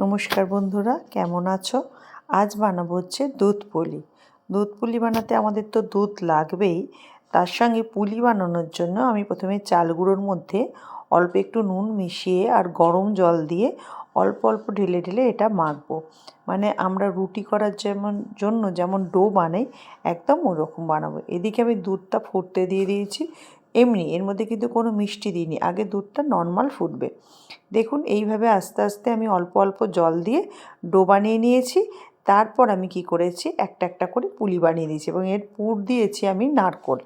নমস্কার বন্ধুরা, কেমন আছো? আজ বানাবো হচ্ছে দুধ পুলি। দুধ পুলি বানাতে আমাদের তো দুধ লাগবেই। তার সঙ্গে পুলি বানানোর জন্য আমি প্রথমে চাল গুঁড়োর মধ্যে অল্প একটু নুন মিশিয়ে আর গরম জল দিয়ে অল্প অল্প ঢেলে ঢেলে এটা মাখবো। মানে আমরা রুটি করার যেমন জন্য যেমন ডো বানাই, একদম ওরকম বানাবো। এদিকে আমি দুধটা ফুটতে দিয়ে দিয়েছি। এমনি, এর মধ্যে কিন্তু কোনো মিষ্টি দিইনি। আগে দুধটা নর্মাল ফুটবে। দেখুন, এইভাবে আস্তে আস্তে আমি অল্প অল্প জল দিয়ে ডো বানিয়ে নিয়েছি। তারপর আমি কি করেছি, একটা একটা করে পুলি বানিয়ে দিয়েছি এবং এর পুর দিয়েছি আমি নারকোল।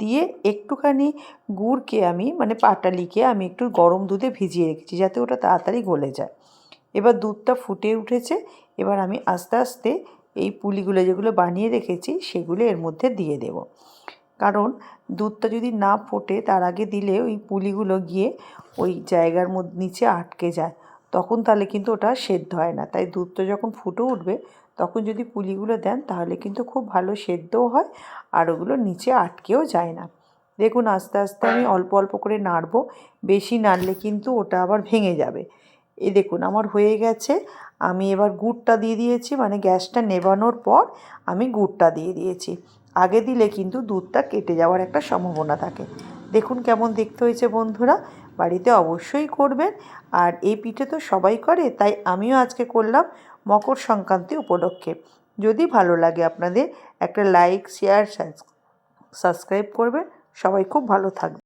দিয়ে একটুখানি গুড়কে আমি মানে পাটালিকে আমি একটু গরম দুধে ভিজিয়ে রেখেছি যাতে ওটা তাড়াতাড়ি গলে যায়। এবার দুধটা ফুটে উঠেছে। এবার আমি আস্তে আস্তে এই পুলিগুলো যেগুলো বানিয়ে রেখেছি, সেগুলো এর মধ্যে দিয়ে দেব। কারণ দুধটা যদি না ফোটে, তার আগে দিলে ওই পুলিগুলো গিয়ে ওই জায়গার মধ্যে, নিচে আটকে যায়। তখন তাহলে কিন্তু ওটা সেদ্ধ হয় না। তাই দুধটা যখন ফুটে উঠবে, তখন যদি পুলিগুলো দেন, তাহলে কিন্তু খুব ভালো সেদ্ধও হয় আর ওগুলো নিচে আটকেও যায় না। দেখুন, আস্তে আস্তে আমি অল্প অল্প করে নাড়বো। বেশি নাড়লে কিন্তু ওটা আবার ভেঙে যাবে। এই দেখুন, আমার হয়ে গেছে। আমি এবার গুড়টা দিয়ে দিয়েছি। মানে গ্যাসটা নেবানোর পর আমি গুড়টা দিয়ে দিয়েছি। আগে দিলে কিন্তু দুধটা কেটে যাওয়ার একটা সম্ভাবনা থাকে। দেখুন কেমন দেখতে হয়েছে বন্ধুরা, বাড়িতে অবশ্যই করবেন। আর এই পিঠে তো সবাই করে, তাই আমিও আজকে করলাম মকর সংক্রান্তি উপলক্ষে। যদি ভালো লাগে আপনাদের, একটা লাইক, শেয়ার সাবস্ক্রাইব করবেন। সবাই খুব ভালো থাকবে